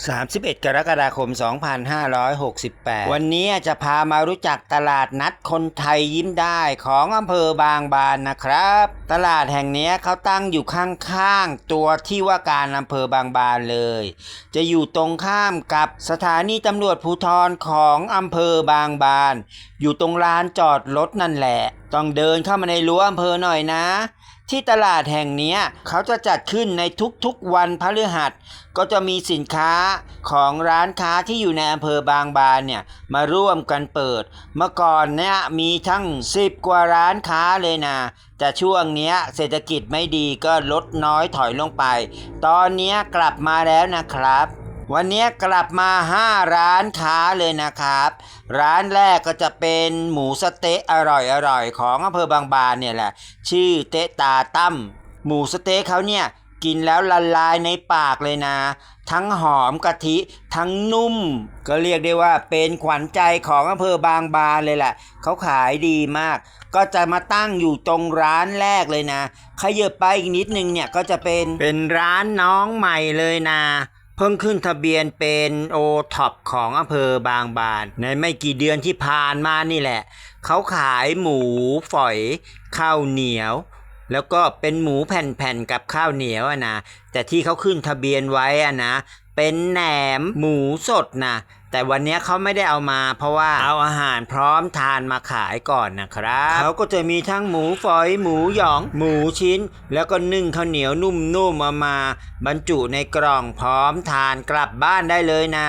31 กรกฎาคม 2568 วันนี้จะพามารู้จักตลาดนัดคนไทยยิ้มได้ของอำเภอบางบานนะครับ ตลาดแห่งนี้เขาตั้งอยู่ข้างๆ ตัวที่ว่าการอำเภอบางบานเลย จะอยู่ตรงข้ามกับสถานีตำรวจภูธรของอำเภอบางบาน อยู่ตรงลานจอดรถนั่นแหละ ต้องเดินเข้ามาในรั้วอำเภอหน่อยนะ ที่ตลาดแห่งนี้เขาจะจัดขึ้นในทุกๆวันพฤหัส ก็จะมีสินค้าของร้านค้าที่อยู่ในอำเภอบางบานเนี่ยมาร่วมกันเปิด เมื่อก่อนเนี่ยมีทั้ง 10 กว่าร้านค้าเลยนะ แต่ช่วงเนี้ยเศรษฐกิจไม่ดีก็ลดน้อยถอยลงไป ตอนเนี้ยกลับมาแล้วนะครับ วันนี้กลับมา 5 ร้านค้าเลยนะครับ ร้านแรกก็จะเป็นหมูสเต๊ะอร่อยๆของอำเภอบางบานเนี่ยแหละ ชื่อเตะตาตั้มหมูสเต๊ะเขาเนี่ยกินแล้วละลายในปากเลยนะ ทั้งหอมกะทิทั้งนุ่ม ก็เรียกได้ว่าเป็นขวัญใจของอำเภอบางบานเลยแหละเขาขายดีมาก ก็จะมาตั้งอยู่ตรงร้านแรกเลยนะขยับไปอีกนิดนึงเนี่ยก็จะเป็นเป็นร้านน้องใหม่เลยนะ พิ่งขึ้นทะเบียนเป็นโอท็อปของอำเภอบางบาน ในไม่กี่เดือนที่ผ่านมานี่แหละ เขาขายหมูฝอยข้าวเหนียว แล้วก็เป็นหมูแผ่นๆกับข้าวเหนียวอะนะแต่ที่เขาขึ้นทะเบียนไว้อะนะเป็นแหนมหมูสดนะแต่วันนี้เขาไม่ได้เอามา เพราะว่าเอาอาหารพร้อมทานมาขายก่อนนะครับเขาก็จะมีทั้งหมูฝอยหมูหยอง หมูชิ้น แล้วก็นึ่งข้าวเหนียวนุ่มๆมามา บรรจุในกล่องพร้อมทานกลับบ้านได้เลยนะ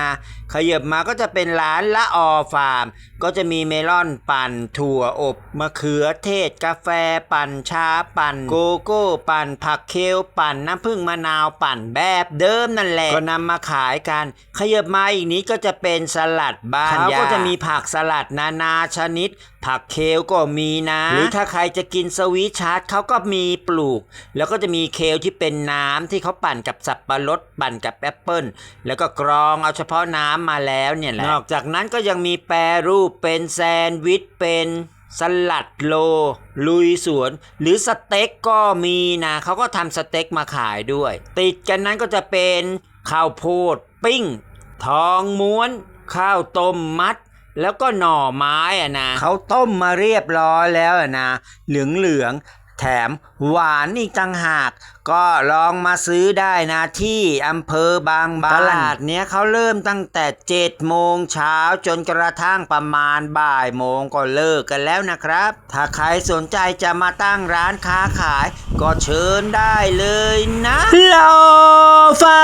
ขยับมาก็จะเป็นร้านละออฟาร์ม ก็จะมีเมลอนปั่นถั่วอบมะเขือเทศกาแฟปั่นชาปั่นโกโก้ ปั่นผักเคลปั่นน้ำผึ้งมะนาวปั่นแบบเดิมนั่นแหละก็นำมาขายกัน ขยับมาอีกนี้ก็จะเป็นสลัดบ้านเขาก็จะมีผักสลัดนานาชนิด ผักเคลก็มีนะ หรือถ้าใครจะกินสวีทชาร์ตเขาก็มีปลูก แล้วก็จะมีเคลที่เป็นน้ำที่เขาปั่นกับสับปะรดปั่นกับแอปเปิลแล้วก็กรองเอาเฉพาะน้ำมาแล้วเนี่ยแหละนอกจากนั้นก็ยังมีแปรรูปเป็นแซนด์วิชเป็นสลัดโล ลุยสวน หรือสเต็กก็มีนะเขาก็ทำสเต็กมาขายด้วย ติดกันนั้นก็จะเป็น ข้าวโพดปิ้ง ทองม้วน ข้าวต้มมัด แล้วก็หน่อไม้อะนะเขาต้มมาเรียบร้อยแล้วอะนะ เหลืองเหลืองๆแถมหวานอีกต่างหาก ก็ลองมาซื้อได้นะที่อำเภอบางบานตลาดเนี้ยเขาเริ่มตั้งแต่7โมงเช้าจนกระทั่งประมาณบ่ายโมงก็เลิกกันแล้วนะครับ ถ้าใครสนใจจะมาตั้งร้านค้าขาย ก็เชิญได้เลยนะโลฟา